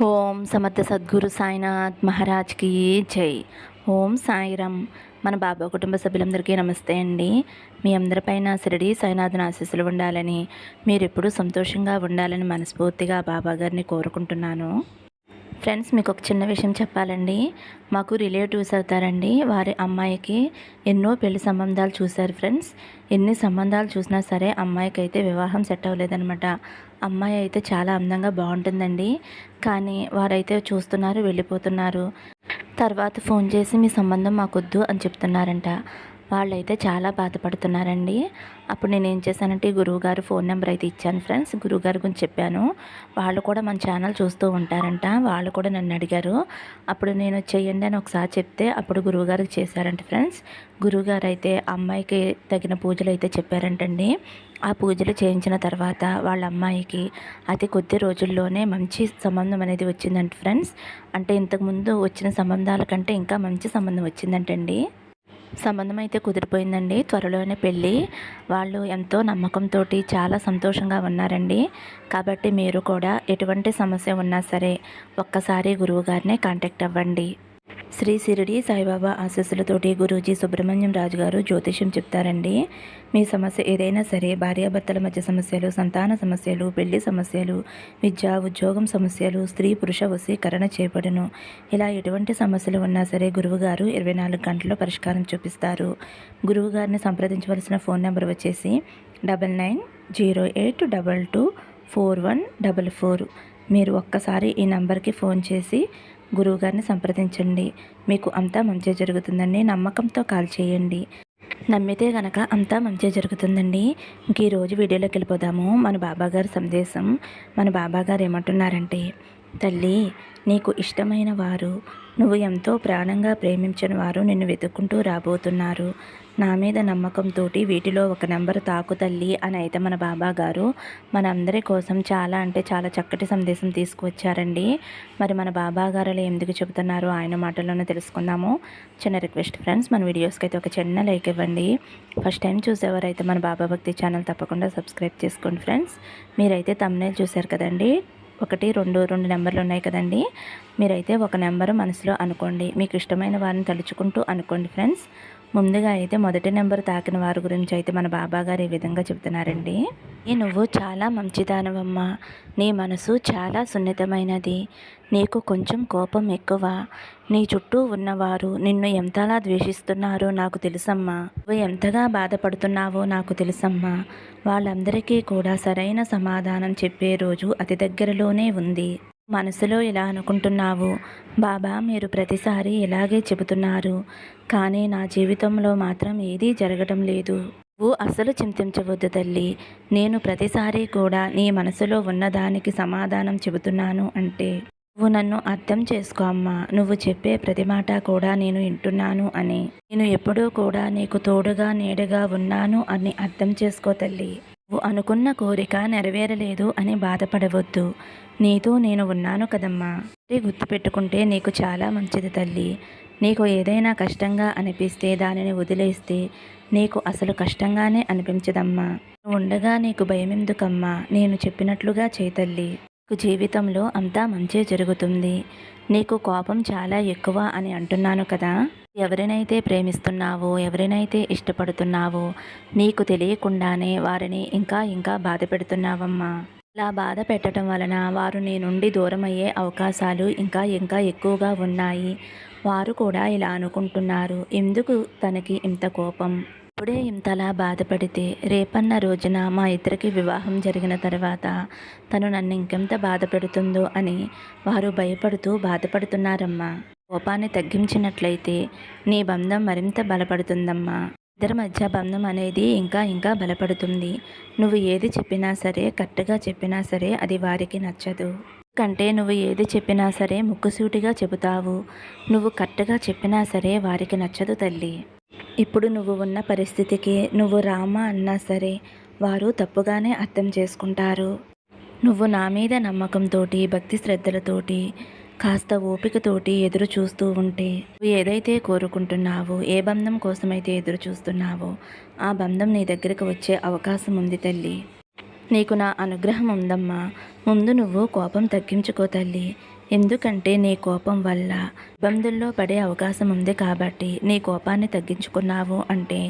ఓం సమర్థ సద్గురు సాయినాథ్ మహారాజ్కి జై. ఓం సాయిరామ్. మన బాబా కుటుంబ సభ్యులందరికీ నమస్తే అండి. మీ అందరిపైన శిరడి సాయినాథన్ ఆశీస్సులు ఉండాలని మీరెప్పుడూ సంతోషంగా ఉండాలని మనస్ఫూర్తిగా బాబా గారిని కోరుకుంటున్నాను. ఫ్రెండ్స్ మీకు ఒక చిన్న విషయం చెప్పాలండి. మాకు రిలేటివ్స్ అవుతారండి. వారి అమ్మాయికి ఎన్నో పెళ్ళి సంబంధాలు చూశారు ఫ్రెండ్స్. ఎన్ని సంబంధాలు చూసినా సరే అమ్మాయికి అయితే వివాహం సెట్ అవ్వలేదనమాట అమ్మాయి అయితే చాలా అందంగా బాగుంటుందండి. కానీ వారైతే చూస్తున్నారు వెళ్ళిపోతున్నారు. తర్వాత ఫోన్ చేసి మీ సంబంధం మాకొద్దు అని చెప్తున్నారంట. వాళ్ళైతే చాలా బాధపడుతున్నారండి. అప్పుడు నేను ఏం చేశానంటే గురువుగారు ఫోన్ నెంబర్ అయితే ఇచ్చాను ఫ్రెండ్స్. గురువుగారి గురించి చెప్పాను. వాళ్ళు కూడా మన ఛానల్ చూస్తూ ఉంటారంట. వాళ్ళు కూడా నన్ను అడిగారు. అప్పుడు నేను చేయండి అని ఒకసారి చెప్తే అప్పుడు గురువుగారికి చేశారంట ఫ్రెండ్స్. గురువుగారు అయితే అమ్మాయికి తగిన పూజలు అయితే చెప్పారంటండి. ఆ పూజలు చేయించిన తర్వాత వాళ్ళ అమ్మాయికి అతి కొద్ది రోజుల్లోనే మంచి సంబంధం అనేది వచ్చిందంట ఫ్రెండ్స్. అంటే ఇంతకుముందు వచ్చిన సంబంధాల కంటే ఇంకా మంచి సంబంధం వచ్చిందంటండి. సంబంధం అయితే కుదిరిపోయిందండి. త్వరలోనే పెళ్ళి. వాళ్ళు ఎంతో నమ్మకంతో చాలా సంతోషంగా ఉన్నారండి. కాబట్టి మీరు కూడా ఎటువంటి సమస్య ఉన్నా సరే ఒక్కసారి గురువుగారినే కాంటాక్ట్ అవ్వండి. శ్రీ సిరిడి సాయిబాబా ఆశీస్సులతోటి గురూజీ సుబ్రహ్మణ్యం రాజు గారు జ్యోతిష్యం చెప్తారండి. మీ సమస్య ఏదైనా సరే భార్యాభర్తల మధ్య సమస్యలు సంతాన సమస్యలు పెళ్ళి సమస్యలు విద్య ఉద్యోగం సమస్యలు స్త్రీ పురుష వశీకరణ చేపడును. ఇలా ఎటువంటి సమస్యలు ఉన్నా సరే గురువుగారు ఇరవై నాలుగు గంటల్లో పరిష్కారం చూపిస్తారు. గురువుగారిని సంప్రదించవలసిన ఫోన్ నెంబర్ వచ్చేసి double nine zero eight double two four one double four. మీరు ఒక్కసారి ఈ నంబర్కి ఫోన్ చేసి గురువుగారిని సంప్రదించండి. మీకు అంతా మంచి జరుగుతుందండి. నమ్మకంతో కాల్ చేయండి. నమ్మితే గనక అంతా మంచి జరుగుతుందండి. ఇంక ఈరోజు వీడియోలోకి వెళ్ళిపోదాము. మన బాబాగారి సందేశం. మన బాబాగారు ఏమంటున్నారంటే తల్లి నీకు ఇష్టమైన వారు నువ్వు ఎంతో ప్రాణంగా ప్రేమించిన వారు నిన్ను వెతుక్కుంటూ రాబోతున్నారు. నా మీద నమ్మకంతో వీటిలో ఒక నెంబర్ తాకు తల్లి అని అయితే మన బాబా గారు మన అందరి కోసం చాలా అంటే చాలా చక్కటి సందేశం తీసుకువచ్చారండి. మరి మన బాబా గారు ఎందుకు చెబుతున్నారో ఆయన మాటల్లోనే తెలుసుకుందాము. చిన్న రిక్వెస్ట్ ఫ్రెండ్స్ మన వీడియోస్కి అయితే ఒక చిన్న లైక్ ఇవ్వండి. ఫస్ట్ టైం చూసేవారైతే మన బాబా భక్తి ఛానల్ తప్పకుండా సబ్స్క్రైబ్ చేసుకోండి ఫ్రెండ్స్. మీరైతే తమ్నే చూశారు కదండి. ఒకటి రెండు రెండు నెంబర్లు ఉన్నాయి కదండి. మీరైతే ఒక నెంబర్ మనసులో అనుకోండి. మీకు ఇష్టమైన వారిని తలుచుకుంటూ అనుకోండి ఫ్రెండ్స్. ముందుగా అయితే మొదటి నెంబర్ తాకిన వారి గురించి అయితే మన బాబా గారు ఈ విధంగా చెబుతున్నారండి. ఈ నువ్వు చాలా మంచిదానవమ్మా. నీ మనసు చాలా సున్నితమైనది. నీకు కొంచెం కోపం ఎక్కువ. నీ చుట్టూ ఉన్నవారు నిన్ను ఎంతలా ద్వేషిస్తున్నారో నాకు తెలుసమ్మా. నువ్వు ఎంతగా బాధపడుతున్నావో నాకు తెలుసమ్మా. వాళ్ళందరికీ కూడా సరైన సమాధానం చెప్పే రోజు అతి దగ్గరలోనే ఉంది. మనసులో ఇలా అనుకుంటున్నావు బాబా మీరు ప్రతిసారి ఇలాగే చెబుతున్నారు. కానీ నా జీవితంలో మాత్రం ఏదీ జరగటం లేదు. నువ్వు అసలు చింతించవద్దు తల్లి. నేను ప్రతిసారి కూడా నీ మనసులో ఉన్నదానికి సమాధానం చెబుతున్నాను అంటే నువ్వు నన్ను అర్థం చేసుకో అమ్మా. నువ్వు చెప్పే ప్రతి మాట కూడా నేను వింటున్నాను అని. నేను ఎప్పుడూ కూడా నీకు తోడుగా నీడగా ఉన్నాను అని అర్థం చేసుకో తల్లి. అనుకున్న కోరిక నెరవేరలేదు అని బాధపడవద్దు. నీతో నేను ఉన్నాను కదమ్మా. గుర్తుపెట్టుకుంటే నీకు చాలా మంచిది తల్లి. నీకు ఏదైనా కష్టంగా అనిపిస్తే దానిని వదిలేస్తే నీకు అసలు కష్టంగానే అనిపించదమ్మా. ఉండగా నీకు భయమెందుకమ్మా? నేను చెప్పినట్లుగా చేతల్లి నీకు జీవితంలో అంతా మంచి జరుగుతుంది. నీకు కోపం చాలా ఎక్కువ అని అంటున్నాను కదా. ఎవరినైతే ప్రేమిస్తున్నావో ఎవరినైతే ఇష్టపడుతున్నావో నీకు తెలియకుండానే వారిని ఇంకా ఇంకా బాధ పెడుతున్నావమ్మా. ఇలా బాధ పెట్టడం వలన వారు నీ నుండి దూరం అయ్యే అవకాశాలు ఇంకా ఇంకా ఎక్కువగా ఉన్నాయి. వారు కూడా ఇలా అనుకుంటున్నారు. ఎందుకు తనకి ఇంత కోపం? ఇప్పుడే ఇంతలా బాధపడితే రేపన్న రోజున మా ఇద్దరికి వివాహం జరిగిన తర్వాత తను నన్ను ఇంకెంత బాధ పెడుతుందో అని వారు భయపడుతూ బాధపడుతున్నారమ్మా. కోపాన్ని తగ్గించినట్లయితే నీ బంధం మరింత బలపడుతుందమ్మా. ఇద్దరి మధ్య బంధం అనేది ఇంకా ఇంకా బలపడుతుంది. నువ్వు ఏది చెప్పినా సరే కరెక్ట్గా చెప్పినా సరే అది వారికి నచ్చదు. కంటే నువ్వు ఏది చెప్పినా సరే ముక్కుసూటిగా చెబుతావు. నువ్వు కరెక్ట్గా చెప్పినా సరే వారికి నచ్చదు తల్లి. ఇప్పుడు నువ్వు ఉన్న పరిస్థితికి నువ్వు రామా అన్నా సరే వారు తప్పుగానే అర్థం చేసుకుంటారు. నువ్వు నా మీద నమ్మకంతోటి భక్తి శ్రద్ధలతోటి కాస్త ఓపికతోటి ఎదురు చూస్తూ ఉంటే నువ్వు ఏదైతే కోరుకుంటున్నావో ఏ బంధం కోసమైతే ఎదురు చూస్తున్నావో ఆ బంధం నీ దగ్గరకు వచ్చే అవకాశం ఉంది తల్లి. నీకు నా అనుగ్రహం ఉందమ్మా. ముందు నువ్వు కోపం తగ్గించుకో తల్లి. ఎందుకంటే నీ కోపం వల్ల ఇబ్బందుల్లో పడే అవకాశం ఉంది కాబట్టి నీ కోపాన్ని తగ్గించుకున్నావు అంటే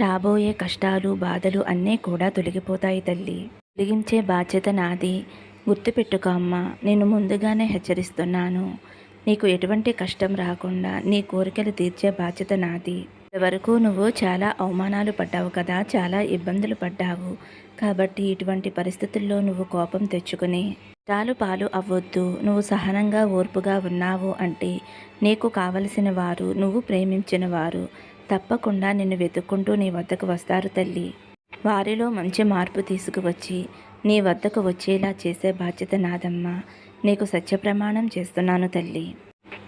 రాబోయే కష్టాలు బాధలు అన్నీ కూడా తొలగిపోతాయి తల్లి. తొలగించే బాధ్యత నాది. గుర్తుపెట్టుకో అమ్మ నేను ముందుగానే హెచ్చరిస్తున్నాను. నీకు ఎటువంటి కష్టం రాకుండా నీ కోరికలు తీర్చే బాధ్యత నాది. వరకు నువ్వు చాలా అవమానాలు పడ్డావు కదా చాలా ఇబ్బందులు పడ్డావు. కాబట్టి ఇటువంటి పరిస్థితుల్లో నువ్వు కోపం తెచ్చుకుని రాలు పాలు అవ్వొద్దు నువ్వు సహనంగా ఓర్పుగా ఉన్నావు అంటే నీకు కావలసిన వారు నువ్వు ప్రేమించిన వారు. తప్పకుండా నిన్ను వెతుక్కుంటూ నీ వద్దకు వస్తారు తల్లి. వారిలో మంచి మార్పు తీసుకువచ్చి నీ వద్దకు వచ్చేలా చేసే బాధ్యత నాదమ్మా. నీకు సత్యప్రమాణం చేస్తున్నాను తల్లి.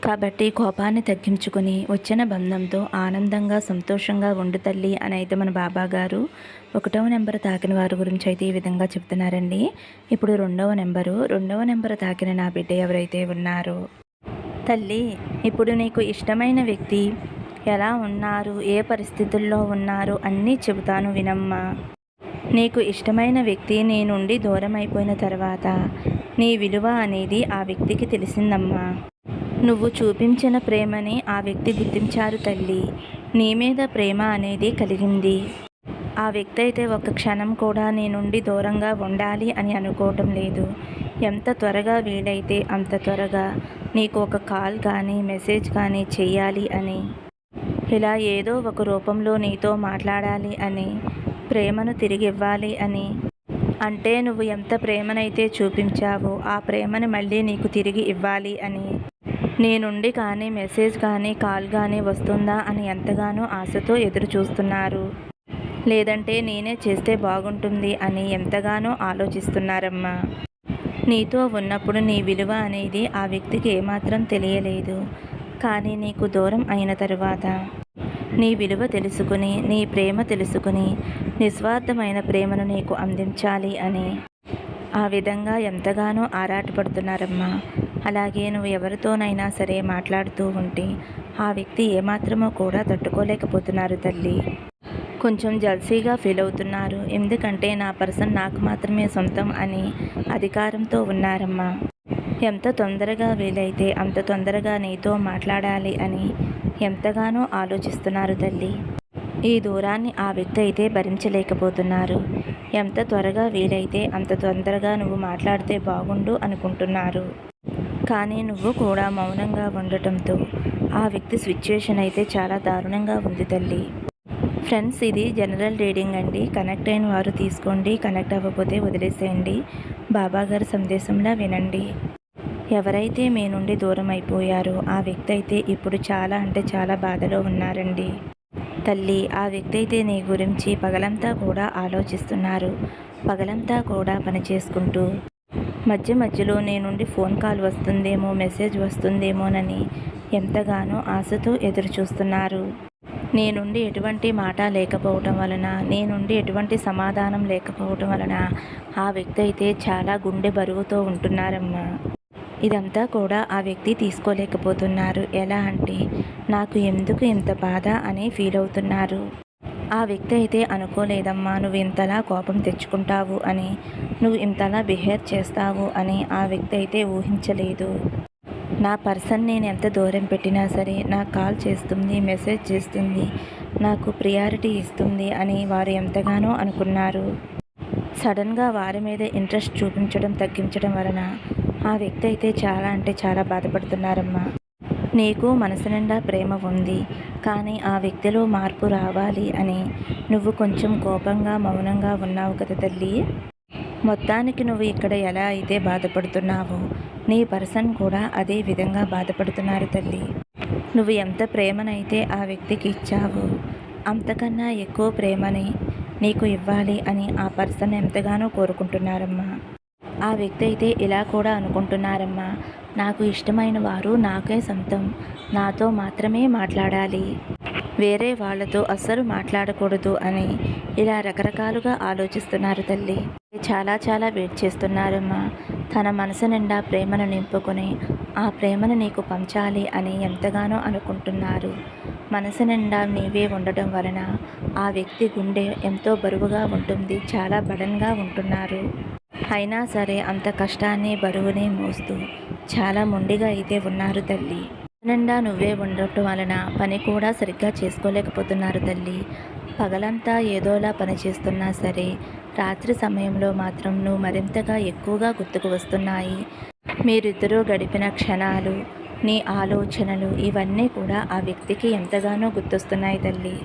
కాబట్టి కోపాన్ని తగ్గించుకుని వచ్చిన బంధంతో ఆనందంగా సంతోషంగా ఉండు తల్లి అని అయితే మన బాబా గారు ఒకటవ నెంబర్ తాకిన వారి గురించి అయితే ఈ విధంగా చెప్తున్నారండి. ఇప్పుడు రెండవ నెంబరు రెండవ నెంబర్ తాకిన నా బిడ్డ ఎవరైతే ఉన్నారో. తల్లి ఇప్పుడు నీకు ఇష్టమైన వ్యక్తి ఎలా ఉన్నారు ఏ పరిస్థితుల్లో ఉన్నారు అన్నీ చెబుతాను వినమ్మా. నీకు ఇష్టమైన వ్యక్తి నీ నుండి దూరం అయిపోయిన తర్వాత నీ విలువ అనేది ఆ వ్యక్తికి తెలిసిందమ్మా. నువ్వు చూపించిన ప్రేమని ఆ వ్యక్తి గుర్తించారు తల్లి. నీ మీద ప్రేమ అనేది కలిగింది. ఆ వ్యక్తి అయితే ఒక క్షణం కూడా నీ నుండి దూరంగా ఉండాలి అని అనుకోవటం లేదు. ఎంత త్వరగా వీలైతే అంత త్వరగా నీకు ఒక కాల్ కానీ మెసేజ్ కానీ చేయాలి అని. ఇలా ఏదో ఒక రూపంలో నీతో మాట్లాడాలి అని ప్రేమను తిరిగి ఇవ్వాలి అని. అంటే నువ్వు ఎంత ప్రేమనైతే చూపించావో ఆ ప్రేమని మళ్ళీ నీకు తిరిగి ఇవ్వాలి అని. నీ నుండి కానీ మెసేజ్ కానీ కాల్ కానీ వస్తుందా అని ఎంతగానో ఆశతో ఎదురు చూస్తున్నారు లేదంటే నేనే చేస్తే బాగుంటుంది అని ఎంతగానో ఆలోచిస్తున్నారమ్మా. నీతో ఉన్నప్పుడు నీ విలువ అనేది ఆ వ్యక్తికి ఏమాత్రం తెలియలేదు. కానీ నీకు దూరం అయిన తరువాత నీ విలువ తెలుసుకుని నీ ప్రేమ తెలుసుకుని నిస్వార్థమైన ప్రేమను నీకు అందించాలి అని ఆ విధంగా ఎంతగానో ఆరాటపడుతున్నారమ్మా. అలాగే నువ్వు ఎవరితోనైనా సరే మాట్లాడుతూ ఉంటే ఆ వ్యక్తి ఏమాత్రమో కూడా తట్టుకోలేకపోతున్నారు తల్లి. కొంచెం జల్సీగా ఫీల్ అవుతున్నారు. ఎందుకంటే నా పర్సన్ నాకు మాత్రమే సొంతం అని అధికారంతో ఉన్నారమ్మా. ఎంత తొందరగా వీలైతే అంత తొందరగా నీతో మాట్లాడాలి అని ఎంతగానో ఆలోచిస్తున్నారు తల్లి. ఈ దూరాన్ని ఆ వ్యక్తి అయితే భరించలేకపోతున్నారు. ఎంత త్వరగా వీలైతే అంత తొందరగా నువ్వు మాట్లాడితే బాగుండు అనుకుంటున్నారు. కానీ నువ్వు కూడా మౌనంగా ఉండటంతో ఆ వ్యక్తి సిచ్యువేషన్ అయితే చాలా దారుణంగా ఉంది తల్లి. ఫ్రెండ్స్ ఇది జనరల్ రీడింగ్ అండి. కనెక్ట్ అయిన వారు తీసుకోండి కనెక్ట్ అవ్వకపోతే వదిలేసేయండి. బాబాగారి సందేశంలా వినండి. ఎవరైతే మీ నుండి దూరం అయిపోయారో ఆ వ్యక్తి అయితే ఇప్పుడు చాలా అంటే చాలా బాధలో ఉన్నారండి. తల్లి ఆ వ్యక్తి అయితే నీ గురించి పగలంతా కూడా ఆలోచిస్తున్నారు. పగలంతా కూడా పని చేసుకుంటూ మధ్య మధ్యలో నేను నుండి ఫోన్ కాల్ వస్తుందేమో మెసేజ్ వస్తుందేమోనని ఎంతగానో ఆశతో ఎదురుచూస్తున్నారు. నేనుండి నీ నుండి ఎటువంటి మాట లేకపోవటం వలన నీ నుండి ఎటువంటి సమాధానం లేకపోవటం వలన ఆ వ్యక్తి అయితే చాలా గుండె బరువుతో ఉంటున్నారమ్మా. ఇదంతా కూడా ఆ వ్యక్తి తీసుకోలేకపోతున్నారు. ఎలా అంటే నాకు ఎందుకు ఇంత బాధ అని ఫీల్ అవుతున్నారు ఆ వ్యక్తి అయితే అనుకోలేదమ్మా నువ్వు ఇంతలా కోపం తెచ్చుకుంటావు అని నువ్వు ఇంతలా బిహేవ్ చేస్తావు అని ఆ వ్యక్తి అయితే ఊహించలేదు. నా పర్సన్ నేను ఎంత దూరం పెట్టినా సరే నాకు కాల్ చేస్తుంది మెసేజ్ చేస్తుంది నాకు ప్రియారిటీ ఇస్తుంది అని వారు ఎంతగానో అనుకున్నారు. సడన్గా వారి మీద ఇంట్రెస్ట్ చూపించడం తగ్గించడం వలన ఆ వ్యక్తి అయితే చాలా అంటే చాలా బాధపడుతున్నారమ్మా. నీకు మనసు నిండా ప్రేమ ఉంది కానీ ఆ వ్యక్తిలో మార్పు రావాలి అని నువ్వు కొంచెం కోపంగా మౌనంగా ఉన్నావు కదా తల్లి. మొత్తానికి నువ్వు ఇక్కడ ఎలా అయితే బాధపడుతున్నావో నీ పర్సన్ కూడా అదే విధంగా బాధపడుతున్నారు తల్లి. నువ్వు ఎంత ప్రేమనైతే ఆ వ్యక్తికి ఇచ్చావో అంతకన్నా ఎక్కువ ప్రేమని నీకు ఇవ్వాలి అని ఆ పర్సన్ ఎంతగానో కోరుకుంటున్నారమ్మా. ఆ వ్యక్తి అయితే ఇలా కూడా అనుకుంటున్నారమ్మా. నాకు ఇష్టమైన వారు నాకే సొంతం. నాతో మాత్రమే మాట్లాడాలి. వేరే వాళ్ళతో అస్సలు మాట్లాడకూడదు అని ఇలా రకరకాలుగా ఆలోచిస్తున్నారు తల్లి. చాలా చాలా వెయిట్ చేస్తున్నారమ్మా. తన మనసు నిండా ప్రేమను నింపుకొని ఆ ప్రేమను నీకు పంచాలి అని ఎంతగానో అనుకుంటున్నారు. మనసు నిండా నీవే ఉండటం వలన ఆ వ్యక్తి గుండె ఎంతో బరువుగా ఉంటుంది చాలా బడన్గా ఉంటున్నారు. అయినా సరే అంత కష్టాన్ని బరువుని మోస్తూ చాలా మొండిగా అయితే ఉన్నారు తల్లి. నిండా నువ్వే ఉండటం వలన పని కూడా సరిగ్గా చేసుకోలేకపోతున్నారు తల్లి. పగలంతా ఏదోలా పని చేస్తున్నా సరే రాత్రి సమయంలో మాత్రం నువ్వు మరింతగా ఎక్కువగా గుర్తుకు వస్తున్నాయి. మీరిద్దరూ గడిపిన క్షణాలు నీ ఆలోచనలు ఇవన్నీ కూడా ఆ వ్యక్తికి ఎంతగానో గుర్తొస్తున్నాయి తల్లి.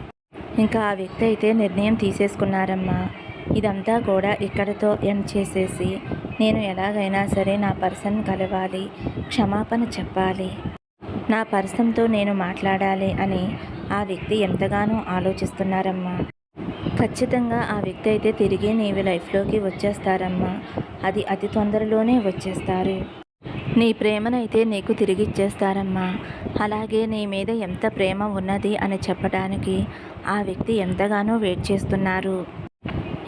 ఇంకా ఆ వ్యక్తి అయితే నిర్ణయం తీసేసుకున్నారమ్మా. ఇదంతా కూడా ఇక్కడితో ఎండ్ చేసేసి నేను ఎలాగైనా సరే నా పర్సన్ కలవాలి క్షమాపణ చెప్పాలి. నా పర్సన్తో నేను మాట్లాడాలి అని ఆ వ్యక్తి ఎంతగానో ఆలోచిస్తున్నారమ్మా. ఖచ్చితంగా ఆ వ్యక్తి అయితే తిరిగి నీవి లైఫ్లోకి వచ్చేస్తారమ్మా. అది అతి తొందరలోనే వచ్చేస్తారు. నీ ప్రేమనైతే నీకు తిరిగి ఇచ్చేస్తారమ్మా. అలాగే నీ మీద ఎంత ప్రేమ ఉన్నది అని చెప్పడానికి ఆ వ్యక్తి ఎంతగానో వెయిట్ చేస్తున్నారు.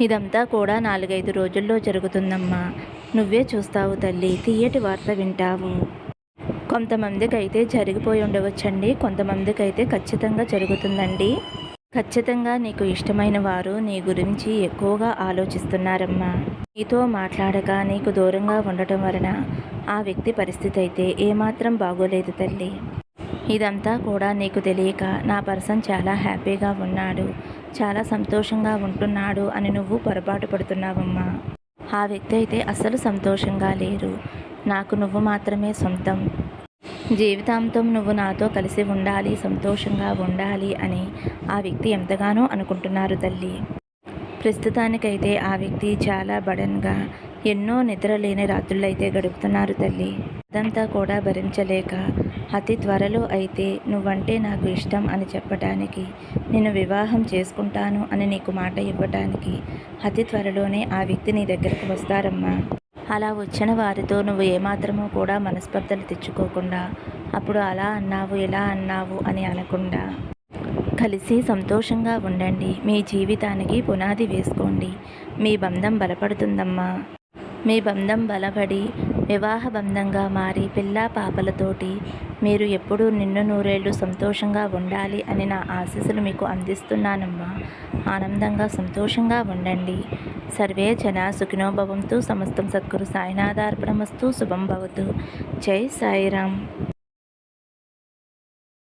ఇదంతా కూడా నాలుగైదు రోజుల్లో జరుగుతుందమ్మా. నువ్వే చూస్తావు తల్లి తీయటి వార్త వింటావు. కొంతమందికి అయితే జరిగిపోయి ఉండవచ్చండి కొంతమందికి అయితే ఖచ్చితంగా జరుగుతుందండి. ఖచ్చితంగా నీకు ఇష్టమైన వారు నీ గురించి ఎక్కువగా ఆలోచిస్తున్నారమ్మా. నీతో మాట్లాడక నీకు దూరంగా ఉండటం వలన ఆ వ్యక్తి పరిస్థితి అయితే ఏమాత్రం బాగోలేదు తల్లి. ఇదంతా కూడా నీకు తెలియక నా పర్సన్ చాలా హ్యాపీగా ఉన్నాడు. చాలా సంతోషంగా ఉంటున్నాడు అని నువ్వు పొరపాటు పడుతున్నావమ్మా. ఆ వ్యక్తి అయితే అసలు సంతోషంగా లేరు. నాకు నువ్వు మాత్రమే సొంతం. జీవితాంతం నువ్వు నాతో కలిసి ఉండాలి సంతోషంగా ఉండాలి అని ఆ వ్యక్తి ఎంతగానో అనుకుంటున్నారు తల్లి. ప్రస్తుతానికైతే ఆ వ్యక్తి చాలా బడన్గా ఎన్నో నిద్రలేని రాత్రులైతే గడుపుతున్నారు తల్లి. అదంతా కూడా భరించలేక అతి త్వరలో అయితే నువ్వంటే నాకు ఇష్టం అని చెప్పటానికి నేను వివాహం చేసుకుంటాను అని నీకు మాట ఇవ్వటానికి అతి త్వరలోనే ఆ వ్యక్తి నీ దగ్గరకు వస్తారమ్మా. అలా వచ్చిన వారితో నువ్వు ఏమాత్రమూ కూడా మనస్పర్ధలు తెచ్చుకోకుండా అప్పుడు అలా అన్నావు ఇలా అన్నావు అని అనకుండా కలిసి సంతోషంగా ఉండండి. మీ జీవితానికి పునాది వేసుకోండి. మీ బంధం బలపడుతుందమ్మా. మీ బంధం బలపడి వివాహ బంధంగా మారి పిల్లా పాపలతోటి మీరు ఎప్పుడూ నిన్ను నూరేళ్ళు సంతోషంగా ఉండాలి అని నా ఆశీస్సులు మీకు అందిస్తున్నానమ్మా. ఆనందంగా సంతోషంగా ఉండండి. సర్వే జన సుఖినోభవంతు సమస్తం సద్గురు సాయినాథార్పణమస్తు శుభం భవతు. జై సాయిరామ్.